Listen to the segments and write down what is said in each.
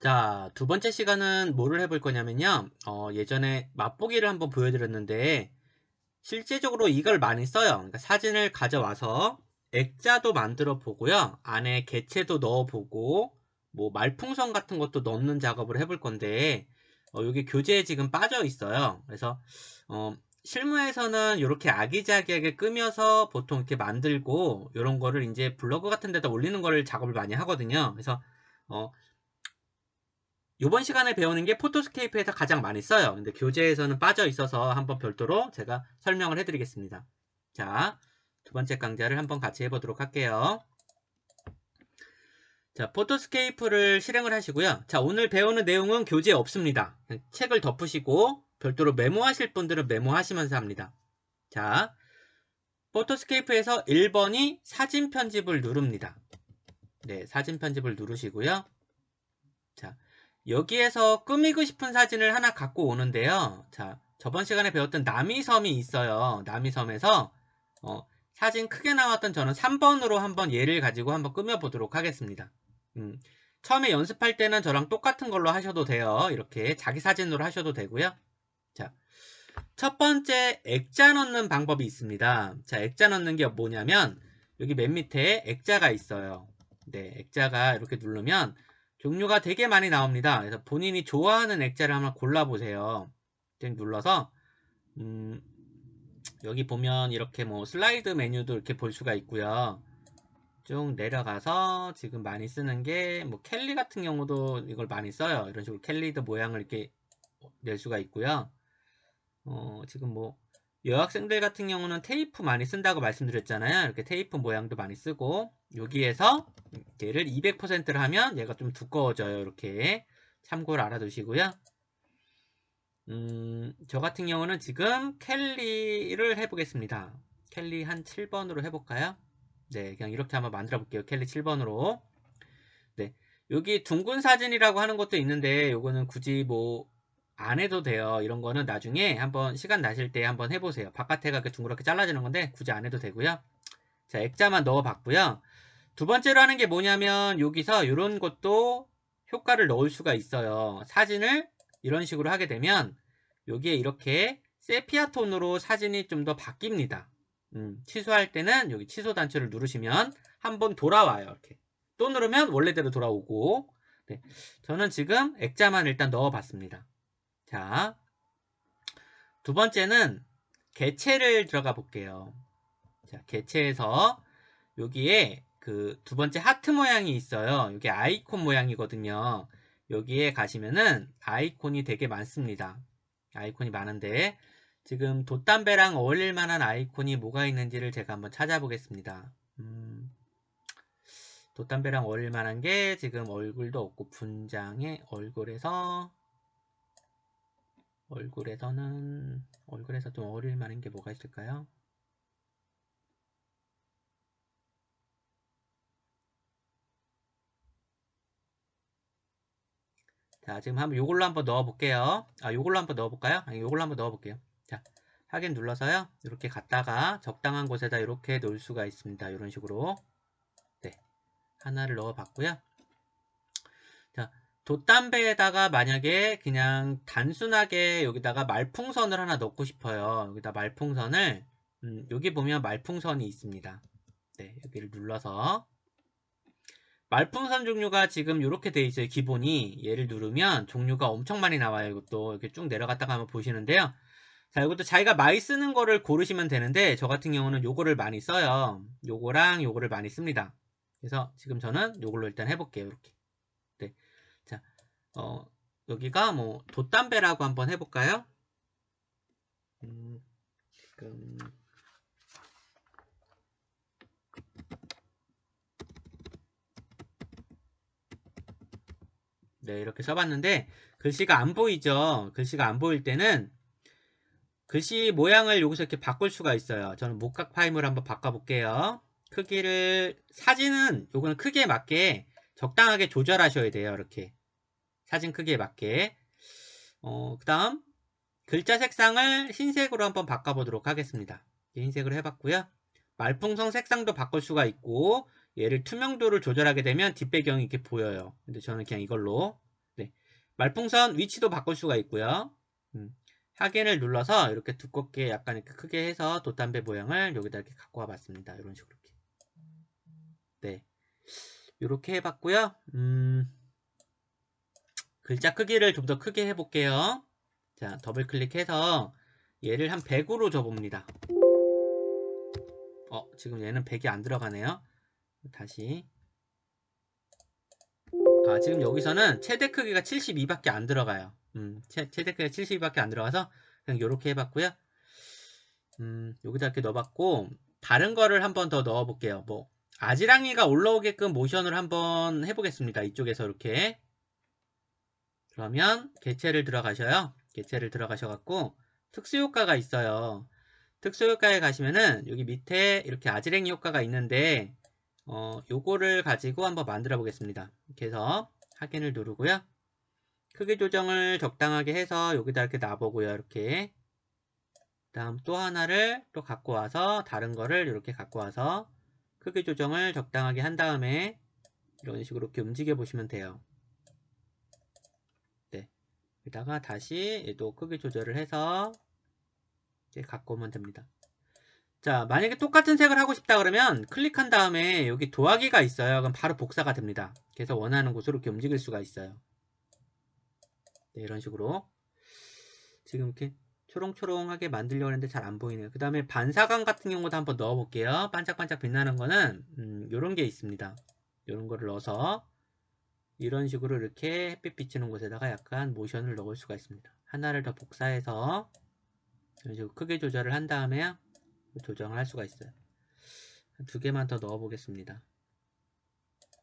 자, 두 번째 시간은 뭐를 해볼 거냐면요. 어, 예전에 맛보기를 한번 보여드렸는데, 실제적으로 이걸 많이 써요. 그러니까 사진을 가져와서 액자도 만들어 보고요. 안에 개체도 넣어 보고, 뭐 말풍선 같은 것도 넣는 작업을 해볼 건데, 어, 여기 교재에 지금 빠져 있어요. 그래서, 어, 실무에서는 이렇게 아기자기하게 끄면서 보통 이렇게 만들고, 이런 거를 이제 블로그 같은 데다 올리는 거를 작업을 많이 하거든요. 그래서, 어, 이번 시간에 배우는 게 포토스케이프에서 가장 많이 써요. 근데 교재에서는 빠져 있어서 한번 별도로 제가 설명을 해드리겠습니다. 자, 두 번째 강좌를 한번 같이 해보도록 할게요. 자, 포토스케이프를 실행을 하시고요. 자, 오늘 배우는 내용은 교재에 없습니다. 책을 덮으시고 별도로 메모하실 분들은 메모하시면서 합니다. 자, 포토스케이프에서 1번이 사진 편집을 누릅니다. 네, 사진 편집을 누르시고요. 자, 여기에서 꾸미고 싶은 사진을 하나 갖고 오는데요. 자, 저번 시간에 배웠던 남이섬이 있어요. 남이섬에서 어, 사진 크게 나왔던 저는 3번으로 한번 얘를 가지고 한번 꾸며보도록 하겠습니다. 음, 처음에 연습할 때는 저랑 똑같은 걸로 하셔도 돼요. 이렇게 자기 사진으로 하셔도 되고요. 자, 첫 번째 액자 넣는 방법이 있습니다. 자, 액자 넣는 게 뭐냐면 여기 맨 밑에 액자가 있어요. 네, 액자가 이렇게 누르면 종류가 되게 많이 나옵니다. 그래서 본인이 좋아하는 액자를 한번 골라보세요. 눌러서 음, 여기 보면 이렇게 뭐 슬라이드 메뉴도 이렇게 볼 수가 있고요. 쭉 내려가서 지금 많이 쓰는 게 뭐 캘리 같은 경우도 이걸 많이 써요. 이런 식으로 캘리드 모양을 이렇게 낼 수가 있고요. 어, 지금 뭐 여학생들 같은 경우는 테이프 많이 쓴다고 말씀드렸잖아요. 이렇게 테이프 모양도 많이 쓰고 여기에서 얘를 200%를 하면 얘가 좀 두꺼워져요. 이렇게 참고를 알아두시고요. 음, 저 같은 경우는 지금 캘리를 해보겠습니다. 캘리 한 7번으로 해볼까요? 네, 그냥 이렇게 한번 만들어 볼게요. 캘리 7번으로. 네, 여기 둥근 사진이라고 하는 것도 있는데 요거는 굳이 뭐 안 해도 돼요. 이런 거는 나중에 한번 시간 나실 때 한번 해보세요. 바깥에가 이렇게 둥그렇게 잘라지는 건데 굳이 안 해도 되고요. 자, 액자만 넣어 봤고요. 두 번째로 하는 게 뭐냐면 여기서 이런 것도 효과를 넣을 수가 있어요. 사진을 이런 식으로 하게 되면 여기에 이렇게 세피아 톤으로 사진이 좀 더 바뀝니다. 음, 취소할 때는 여기 취소 단추를 누르시면 한번 돌아와요. 이렇게 또 누르면 원래대로 돌아오고 네, 저는 지금 액자만 일단 넣어봤습니다. 자, 두 번째는 개체를 들어가 볼게요. 자, 개체에서 여기에 그 두 번째 하트 모양이 있어요. 이게 아이콘 모양이거든요. 여기에 가시면은 아이콘이 되게 많습니다. 아이콘이 많은데 지금 돛담배랑 어울릴 만한 아이콘이 뭐가 있는지를 제가 한번 찾아보겠습니다. 음, 돛담배랑 어울릴 만한 게 지금 얼굴도 없고 분장의 얼굴에서 얼굴에서는 얼굴에서 좀 어울릴 만한 게 뭐가 있을까요? 자, 지금 한번 요걸로 한번 넣어 볼게요. 아, 요걸로 한번 넣어 볼까요? 아니, 요걸로 한번 넣어 볼게요. 자, 확인 눌러서요. 이렇게 갔다가 적당한 곳에다 이렇게 놓을 수가 있습니다. 이런 식으로. 네. 하나를 넣어 봤고요. 자, 돛담배에다가 만약에 그냥 단순하게 여기다가 말풍선을 하나 넣고 싶어요. 여기다 말풍선을 음, 여기 보면 말풍선이 있습니다. 네, 여기를 눌러서 말풍선 종류가 지금 이렇게 돼 있어요. 기본이 얘를 누르면 종류가 엄청 많이 나와요. 이것도 이렇게 쭉 내려갔다가 한번 보시는데요. 자, 이것도 자기가 많이 쓰는 거를 고르시면 되는데 저 같은 경우는 요거를 많이 써요. 요거랑 요거를 많이 씁니다. 그래서 지금 저는 요걸로 일단 해볼게요. 이렇게. 네. 자, 어, 여기가 뭐 돛담배라고 한번 해볼까요? 음, 지금 네, 이렇게 써봤는데 글씨가 안 보이죠? 글씨가 안 보일 때는 글씨 모양을 여기서 이렇게 바꿀 수가 있어요. 저는 목각 파임을 한번 바꿔볼게요. 크기를 사진은 요거는 크기에 맞게 적당하게 조절하셔야 돼요. 이렇게 사진 크기에 맞게 어, 그 다음 글자 색상을 흰색으로 한번 바꿔보도록 하겠습니다. 흰색으로 해봤고요. 말풍선 색상도 바꿀 수가 있고 얘를 투명도를 조절하게 되면 뒷배경이 이렇게 보여요. 근데 저는 그냥 이걸로 말풍선 위치도 바꿀 수가 있고요. 음, 확인을 눌러서 이렇게 두껍게 약간 이렇게 크게 해서 돛담배 모양을 여기다 이렇게 갖고 와봤습니다. 이런 식으로 이렇게. 네, 이렇게 해봤고요. 음, 글자 크기를 좀 더 크게 해볼게요. 자, 더블 클릭해서 얘를 한 100으로 줘봅니다. 어, 지금 얘는 100이 안 들어가네요. 다시. 아, 지금 여기서는 최대 크기가 72밖에 안 들어가요. 음, 최, 최대 크기가 72밖에 안 들어가서 그냥 이렇게 해봤고요. 음, 여기다 이렇게 넣어봤고 다른 거를 한번 더 넣어볼게요. 뭐 아지랑이가 올라오게끔 모션을 한번 해보겠습니다. 이쪽에서 이렇게 그러면 개체를 들어가셔요. 개체를 들어가셔갖고 특수효과가 있어요. 특수효과에 가시면은 여기 밑에 이렇게 아지랭이 효과가 있는데 어, 요거를 가지고 한번 만들어 보겠습니다. 해서 확인을 누르고요. 크기 조정을 적당하게 해서 여기다 이렇게 놔보고요. 이렇게 다음 또 하나를 또 갖고 와서 다른 거를 이렇게 갖고 와서 크기 조정을 적당하게 한 다음에 이런 식으로 이렇게 움직여 보시면 돼요. 네. 여기다가 다시 얘도 크기 조절을 해서 이렇게 갖고 오면 됩니다. 자, 만약에 똑같은 색을 하고 싶다 그러면 클릭한 다음에 여기 도화기가 있어요. 그럼 바로 복사가 됩니다. 그래서 원하는 곳으로 이렇게 움직일 수가 있어요. 네, 이런 식으로. 지금 이렇게 초롱초롱하게 만들려고 했는데 잘 안 보이네요. 그 다음에 반사광 같은 경우도 한번 넣어 볼게요. 반짝반짝 빛나는 거는 음, 이런 게 있습니다. 이런 거를 넣어서 이런 식으로 이렇게 햇빛 비치는 곳에다가 약간 모션을 넣을 수가 있습니다. 하나를 더 복사해서 이런 식으로 크게 조절을 한 다음에 조정을 할 수가 있어요. 두 개만 더 넣어 보겠습니다.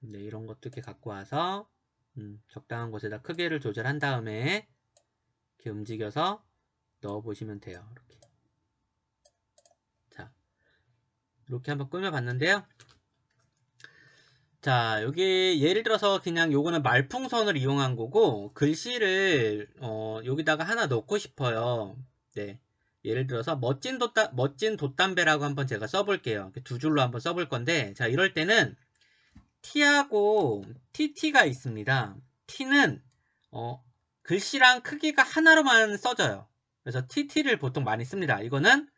네, 이런 것도 이렇게 갖고 와서 음, 적당한 곳에다 크기를 조절한 다음에 이렇게 움직여서 넣어 보시면 돼요. 이렇게. 자, 이렇게 한번 꾸며 봤는데요. 자, 여기 예를 들어서 그냥 요거는 말풍선을 이용한 거고 글씨를 어, 여기다가 하나 넣고 싶어요. 네. 예를 들어서 멋진 돛담, 멋진 돛담배라고 한번 제가 써볼게요. 두 줄로 한번 써볼 건데 자 이럴 때는 T하고 TT가 있습니다. T는 어, 글씨랑 크기가 하나로만 써져요. 그래서 TT를 보통 많이 씁니다. 이거는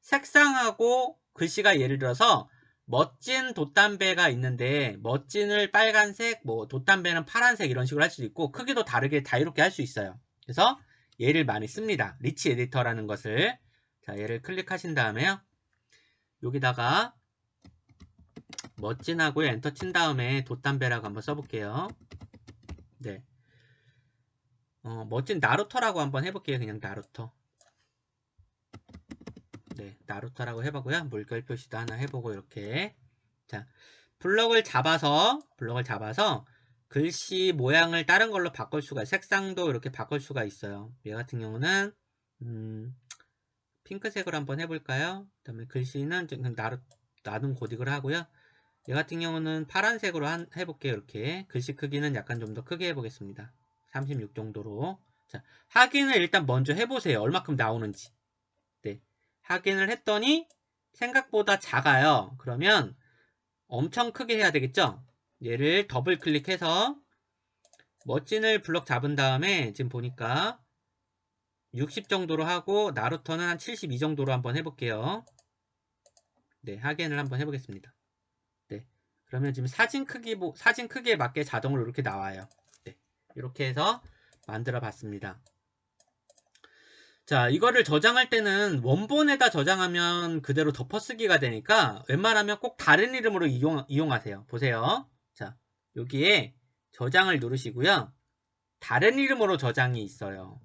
색상하고 글씨가 예를 들어서 멋진 돛담배가 있는데 멋진을 빨간색, 뭐 돛담배는 파란색 이런 식으로 할 수도 있고 크기도 다르게 자유롭게 할 수 있어요. 그래서 얘를 많이 씁니다. 리치 에디터라는 것을 자 얘를 클릭하신 다음에요. 여기다가 멋진 하고 엔터 친 다음에 돛담배라고 한번 써볼게요. 네. 어, 멋진 나루터라고 한번 해볼게요. 그냥 나루터. 네, 나루터라고 해보고요. 물결 표시도 하나 해보고 이렇게. 자, 블럭을 잡아서 블럭을 잡아서 글씨 모양을 다른 걸로 바꿀 수가 색상도 이렇게 바꿀 수가 있어요. 얘 같은 경우는 음, 핑크색으로 한번 해볼까요? 그 다음에 글씨는 나루, 나눔 고딕을 하고요. 얘 같은 경우는 파란색으로 한, 해볼게요. 이렇게 글씨 크기는 약간 좀 더 크게 해보겠습니다. 36 정도로 자 확인을 일단 먼저 해보세요. 얼마큼 나오는지 네 확인을 했더니 생각보다 작아요. 그러면 엄청 크게 해야 되겠죠? 얘를 더블 클릭해서 멋진을 블럭 잡은 다음에 지금 보니까 60 정도로 하고 나루터는 한 72 정도로 한번 해볼게요. 네, 확인을 한번 해보겠습니다. 네, 그러면 지금 사진 크기 사진 크기에 맞게 자동으로 이렇게 나와요. 네, 이렇게 해서 만들어 봤습니다. 자, 이거를 저장할 때는 원본에다 저장하면 그대로 덮어쓰기가 되니까 웬만하면 꼭 다른 이름으로 이용, 이용하세요. 보세요. 자, 여기에 저장을 누르시고요. 다른 이름으로 저장이 있어요.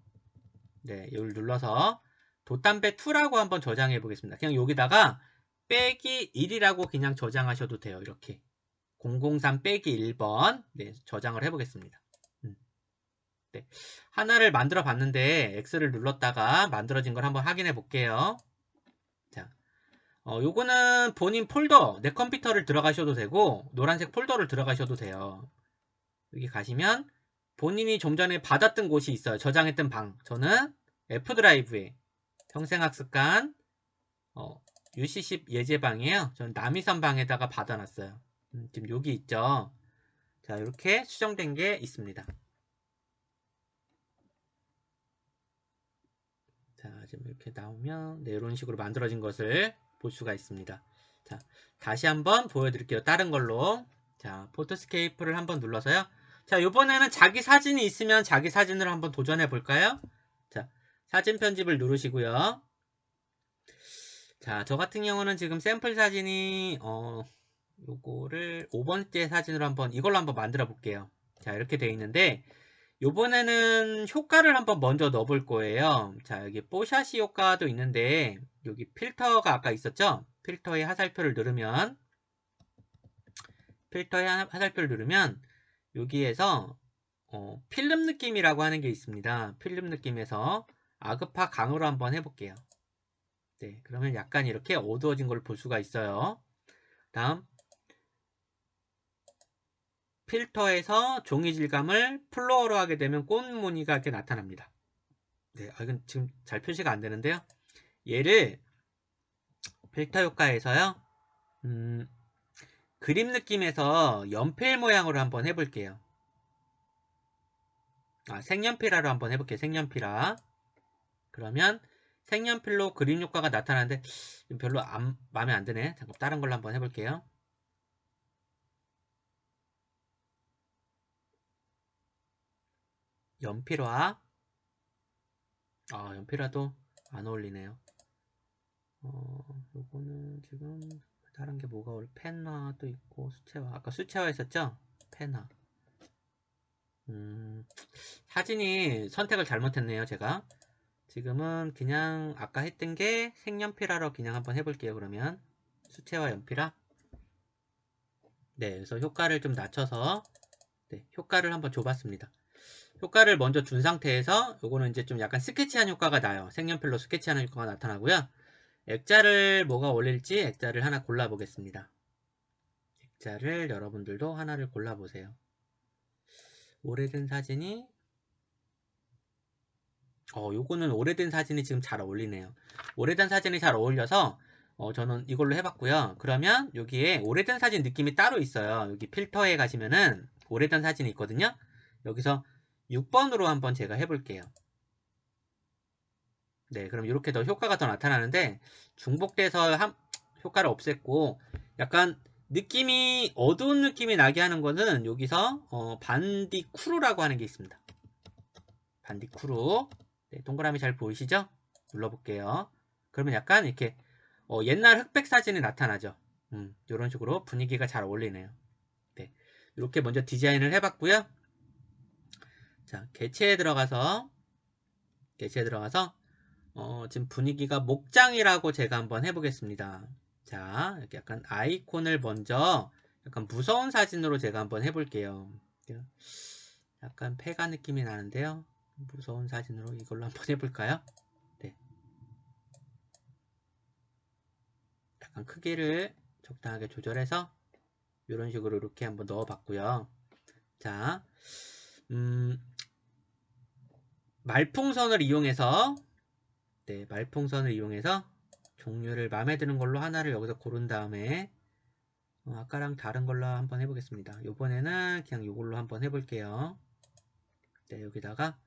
네, 여기를 눌러서 돛담배2라고 한번 저장해 보겠습니다. 그냥 여기다가 빼기 1이라고 그냥 저장하셔도 돼요. 이렇게 003 빼기 1번 네, 저장을 해보겠습니다. 음. 네, 하나를 만들어 봤는데 X를 눌렀다가 만들어진 걸 한번 확인해 볼게요. 어, 요거는 본인 폴더, 내 컴퓨터를 들어가셔도 되고 노란색 폴더를 들어가셔도 돼요. 여기 가시면 본인이 좀 전에 받았던 곳이 있어요. 저장했던 방. 저는 F드라이브에 평생학습관 어, UC10 예제방이에요. 저는 남이선 방에다가 받아놨어요. 음, 지금 여기 있죠. 자 이렇게 수정된 게 있습니다. 자 지금 이렇게 나오면 네, 이런 식으로 만들어진 것을 볼 수가 있습니다. 자, 다시 한번 보여드릴게요. 다른 걸로. 자, 포토스케이프를 한번 눌러서요. 자, 이번에는 자기 사진이 있으면 자기 사진으로 한번 도전해 볼까요? 자, 사진 편집을 누르시고요. 자, 저 같은 경우는 지금 샘플 사진이 어 요거를 5번째 사진으로 한번 이걸로 한번 만들어 볼게요. 자, 이렇게 돼 있는데 요번에는 효과를 한번 먼저 넣어 볼 거예요. 자, 여기 뽀샤시 효과도 있는데 여기 필터가 아까 있었죠? 필터의 하살표를 누르면 필터의 하살표를 누르면 여기에서 어, 필름 느낌이라고 하는 게 있습니다. 필름 느낌에서 아그파 강으로 한번 해볼게요. 네, 그러면 약간 이렇게 어두워진 걸 볼 수가 있어요. 다음 필터에서 종이 질감을 플로어로 하게 되면 꽃 무늬가 이렇게 나타납니다. 네, 아, 이건 지금 잘 표시가 안 되는데요. 얘를 필터 효과에서요. 음, 그림 느낌에서 연필 모양으로 한번 해볼게요. 아, 색연필화로 한번 해볼게요. 색연필화. 그러면 색연필로 그림 효과가 나타나는데 별로 안, 마음에 안 드네. 잠깐 다른 걸로 한번 해볼게요. 연필화. 아, 연필화도 안 어울리네요. 어, 요거는 지금 다른 게 뭐가 올 펜화도 있고 수채화. 아까 수채화 있었죠? 펜화. 음, 사진이 선택을 잘못했네요, 제가. 지금은 그냥 아까 했던 게 색연필화로 그냥 한번 해볼게요, 그러면. 수채화 연필화. 네, 그래서 효과를 좀 낮춰서 네, 효과를 한번 줘봤습니다. 효과를 먼저 준 상태에서 요거는 이제 좀 약간 스케치한 효과가 나요. 색연필로 스케치하는 효과가 나타나고요. 액자를 뭐가 올릴지 액자를 하나 골라보겠습니다. 액자를 여러분들도 하나를 골라보세요. 오래된 사진이 어 요거는 오래된 사진이 지금 잘 어울리네요. 오래된 사진이 잘 어울려서 어, 저는 이걸로 해봤고요. 그러면 여기에 오래된 사진 느낌이 따로 있어요. 여기 필터에 가시면은 오래된 사진이 있거든요. 여기서 6번으로 한번 제가 해볼게요. 네, 그럼 이렇게 더 효과가 더 나타나는데 중복돼서 한, 효과를 없앴고 약간 느낌이 어두운 느낌이 나게 하는 거는 여기서 어, 반디쿠루라고 하는 게 있습니다. 반디쿠루 네, 동그라미 잘 보이시죠? 눌러볼게요. 그러면 약간 이렇게 어, 옛날 흑백 사진이 나타나죠. 음, 이런 식으로 분위기가 잘 어울리네요. 네, 이렇게 먼저 디자인을 해봤고요. 자, 개체에 들어가서 개체에 들어가서 어, 지금 분위기가 목장이라고 제가 한번 해보겠습니다. 자, 이렇게 약간 아이콘을 먼저 약간 무서운 사진으로 제가 한번 해볼게요. 약간 폐가 느낌이 나는데요. 무서운 사진으로 이걸로 한번 해볼까요? 네. 약간 크기를 적당하게 조절해서 이런 식으로 이렇게 한번 넣어봤고요. 자, 음, 말풍선을 이용해서 네, 말풍선을 이용해서 종류를 마음에 드는 걸로 하나를 여기서 고른 다음에 어, 아까랑 다른 걸로 한번 해보겠습니다. 이번에는 그냥 이걸로 한번 해볼게요. 네, 여기다가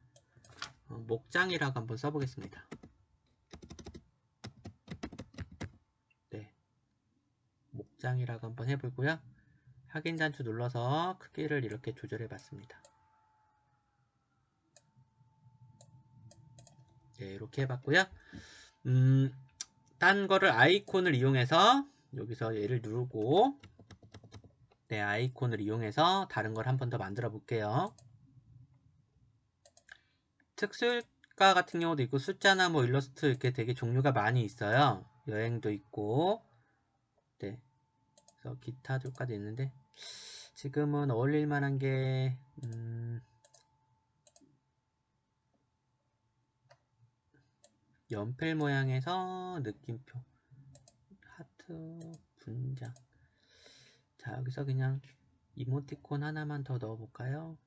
어, 목장이라고 한번 써보겠습니다. 네, 목장이라고 한번 해보고요. 확인 단추 눌러서 크기를 이렇게 조절해 봤습니다. 네, 이렇게 해봤고요. 음, 딴 거를 아이콘을 이용해서 여기서 얘를 누르고 네, 아이콘을 이용해서 다른 걸 한 번 더 만들어 볼게요. 특수가 같은 경우도 있고 숫자나 뭐 일러스트 이렇게 되게 종류가 많이 있어요. 여행도 있고 네, 그래서 기타들까지 있는데 지금은 어울릴 만한 게 음, 연필 모양에서 느낌표 하트 분장 자 여기서 그냥 이모티콘 하나만 더 넣어볼까요?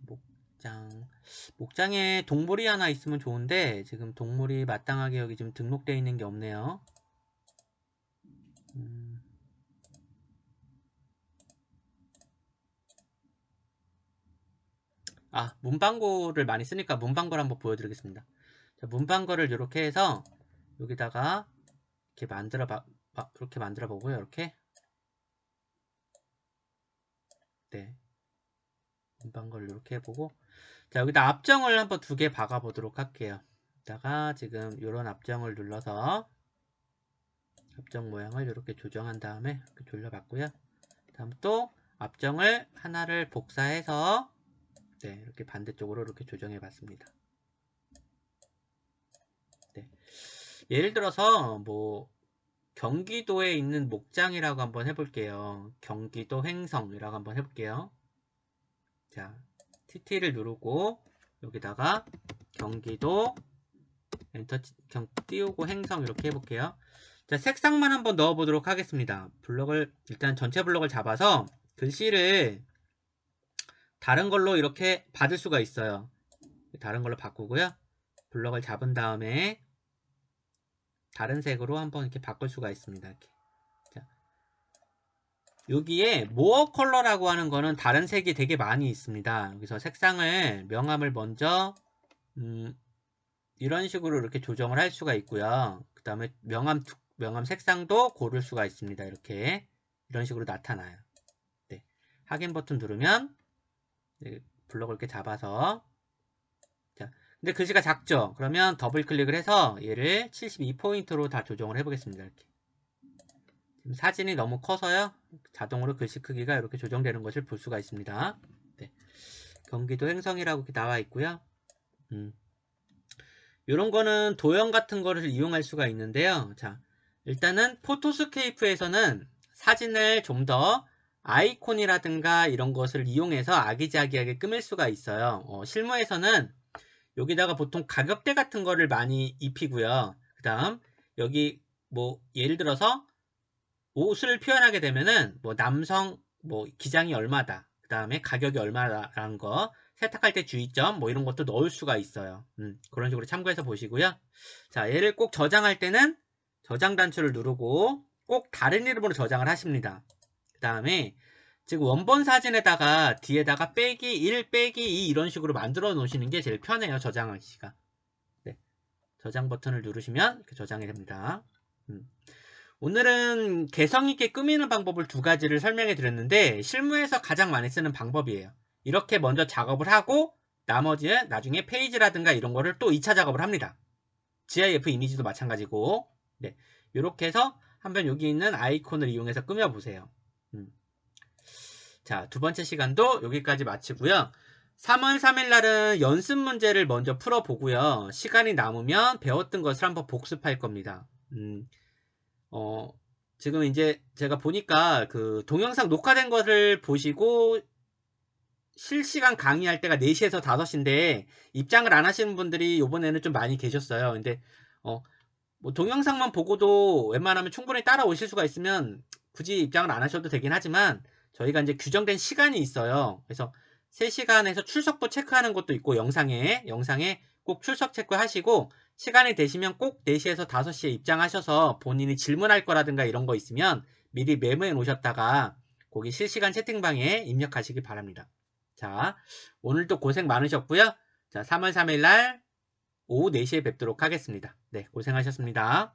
목장 목장에 동물이 하나 있으면 좋은데 지금 동물이 마땅하게 여기 지금 등록되어 있는 게 없네요 음. 아, 문방구를 많이 쓰니까 문방구를 한번 보여드리겠습니다. 자, 문방구를 이렇게 해서 여기다가 이렇게 만들어 봐, 봐- 이렇게 만들어 보고요. 이렇게. 네. 문방구를 이렇게 해보고. 자, 여기다 앞정을 한번 두 개 박아 보도록 할게요. 여기다가 지금 이런 앞정을 눌러서 앞정 모양을 이렇게 조정한 다음에 이렇게 돌려봤고요. 다음 또 앞정을 하나를 복사해서 네, 이렇게 반대쪽으로 이렇게 조정해 봤습니다. 네. 예를 들어서 뭐 경기도에 있는 목장이라고 한번 해볼게요. 경기도 횡성이라고 한번 해볼게요. 자, TT를 누르고 여기다가 경기도 엔터 치- 경, 띄우고 행성 이렇게 해볼게요. 자, 색상만 한번 넣어보도록 하겠습니다. 블럭을 일단 전체 블럭을 잡아서 글씨를 다른 걸로 이렇게 받을 수가 있어요. 다른 걸로 바꾸고요. 블럭을 잡은 다음에 다른 색으로 한번 이렇게 바꿀 수가 있습니다. 이렇게. 자, 여기에 모어 컬러라고 하는 거는 다른 색이 되게 많이 있습니다. 여기서 색상을 명암을 먼저 음, 이런 식으로 이렇게 조정을 할 수가 있고요. 그 다음에 명암 두- 명암 색상도 고를 수가 있습니다. 이렇게 이런 식으로 나타나요. 네. 확인 버튼 누르면 네, 블럭을 이렇게 잡아서 자, 근데 글씨가 작죠? 그러면 더블 클릭을 해서 얘를 72포인트로 다 조정을 해보겠습니다. 이렇게. 지금 사진이 너무 커서요. 자동으로 글씨 크기가 이렇게 조정되는 것을 볼 수가 있습니다. 네. 경기도 횡성이라고 이렇게 나와 있고요. 음. 이런 거는 도형 같은 거를 이용할 수가 있는데요. 자, 일단은 포토스케이프에서는 사진을 좀 더 아이콘이라든가 이런 것을 이용해서 아기자기하게 꾸밀 수가 있어요. 어, 실무에서는 여기다가 보통 가격대 같은 거를 많이 입히고요. 그 다음 여기 뭐 예를 들어서 옷을 표현하게 되면은 뭐 남성 뭐 기장이 얼마다 그 다음에 가격이 얼마다라는 거 세탁할 때 주의점 뭐 이런 것도 넣을 수가 있어요. 음, 그런 식으로 참고해서 보시고요. 자 얘를 꼭 저장할 때는 저장 단추를 누르고 꼭 다른 이름으로 저장을 하십니다. 그 다음에 지금 원본 사진에다가 뒤에다가 빼기 1 빼기 2 이런 식으로 만들어 놓으시는 게 제일 편해요. 저장하기가. 네. 저장 버튼을 누르시면 저장이 됩니다. 음. 오늘은 개성 있게 꾸미는 방법을 두 가지를 설명해 드렸는데 실무에서 가장 많이 쓰는 방법이에요. 이렇게 먼저 작업을 하고 나머지는 나중에 페이지라든가 이런 거를 또 2차 작업을 합니다. GIF 이미지도 마찬가지고 네. 이렇게 해서 한번 여기 있는 아이콘을 이용해서 꾸며보세요. 음. 자, 두 번째 시간도 여기까지 마치고요. 3월 3일 날은 연습 문제를 먼저 풀어보고요. 시간이 남으면 배웠던 것을 한번 복습할 겁니다. 음, 어, 지금 이제 제가 보니까 그 동영상 녹화된 것을 보시고 실시간 강의할 때가 4시에서 5시인데 입장을 안 하시는 분들이 이번에는 좀 많이 계셨어요. 근데 어, 뭐 동영상만 보고도 웬만하면 충분히 따라오실 수가 있으면 굳이 입장을 안 하셔도 되긴 하지만 저희가 이제 규정된 시간이 있어요. 그래서 3시간에서 출석부 체크하는 것도 있고 영상에 영상에 꼭 출석 체크하시고 시간이 되시면 꼭 4시에서 5시에 입장하셔서 본인이 질문할 거라든가 이런 거 있으면 미리 메모해 놓으셨다가 거기 실시간 채팅방에 입력하시기 바랍니다. 자, 오늘도 고생 많으셨고요. 자, 3월 3일 날 오후 4시에 뵙도록 하겠습니다. 네, 고생하셨습니다.